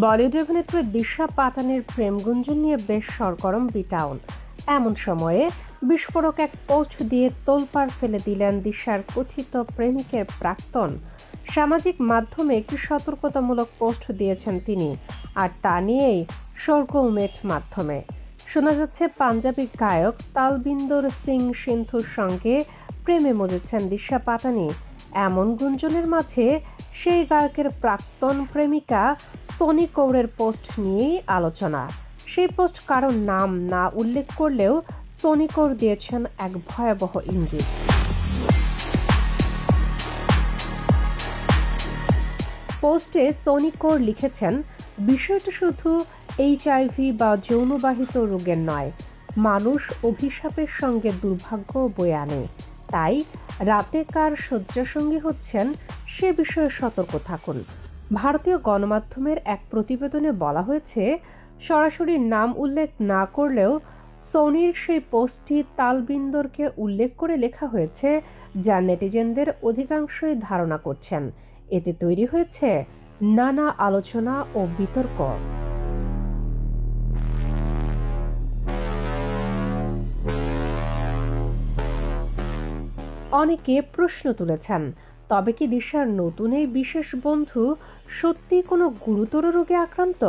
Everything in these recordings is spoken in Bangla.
বলিউড অভিনেত্রী দিশা পাটানের প্রেম গুঞ্জন নিয়ে বেশ সরগরম বিটাউন। এমন সময়ে বিস্ফোরক এক পোস্ট দিয়ে তোলপাড় ফেলে দিলেন দিশার কথিত প্রেমিকের প্রাক্তন। সামাজিক মাধ্যমে একটি সতর্কতামূলক পোস্ট দিয়েছেন তিনি, আর তা নিয়েই সরগোল নেট মাধ্যমে। শোনা যাচ্ছে পাঞ্জাবি গায়ক তালবিন্দর সিং সিন্ধুর সঙ্গে প্রেমে মজেছেন দিশা পাটানি। এমন গুঞ্জনের মাঝে সেই গায়কের প্রাক্তন প্রেমিকা সোনি কৌরের পোস্ট নিয়েই আলোচনা। সেই পোস্ট কারোর নাম না উল্লেখ করলেও সোনি কৌর দিয়েছেন এক ভয়াবহ ইঙ্গিত। পোস্টে সোনি কৌর লিখেছেন, বিষয়টা শুধু এইচআইভি বা যৌনবাহিত রোগের নয়, মানুষ অভিশাপের সঙ্গে দুর্ভাগ্য বয়ে আনে। তাই রাতে কার শয্যাসঙ্গী হচ্ছেন সে বিষয়ে সতর্ক থাকুন। ভারতীয় গণমাধ্যমের এক প্রতিবেদনে বলা হয়েছে, সরাসরি নাম উল্লেখ না করলেও সোনির সেই পোস্টটি তালবিন্দরকে উল্লেখ করে লেখা হয়েছে, যা নেটিজেনদের অধিকাংশই ধারণা করছেন। এতে তৈরি হয়েছে নানা আলোচনা ও বিতর্ক। অনেকে প্রশ্ন তুলেছেন, তবে কি দিশার নতুন এই বিশেষ বন্ধু সত্যি কোনো গুরুতর রোগে আক্রান্ত?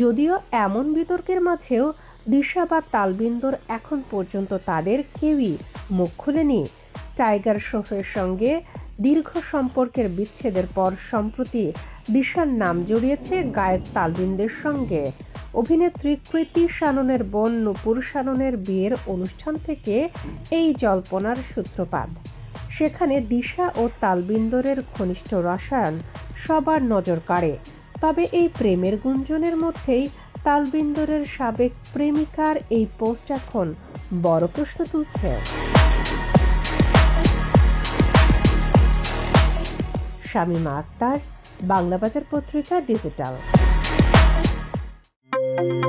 যদিও এমন বিতর্কের মাঝেও দিশা বা তালবিন্দর এখন পর্যন্ত তাদের কেউই মুখ খুলেনি। টাইগার শ্রফের সঙ্গে দীর্ঘ সম্পর্কের বিচ্ছেদের পর সম্প্রতি দিশার নাম জড়িয়েছে গায়ক তালবিন্দের সঙ্গে। অভিনেত্রী কৃতি শাননের বোন নুপুর শাননের বিয়ের অনুষ্ঠান থেকে এই জল্পনার সূত্রপাত। সেখানে দিশা ও তালবিন্দরের ঘনিষ্ঠ রসায়ন সবার নজর কাড়ে। তবে এই প্রেমের গুঞ্জনের মধ্যেই তালবিন্দরের সাবেক প্রেমিকার এই পোস্ট এখন বড় প্রশ্ন তুলছে। শামীমা আক্তার বাংলা বাজার পত্রিকা ডিজিটাল। Thank you.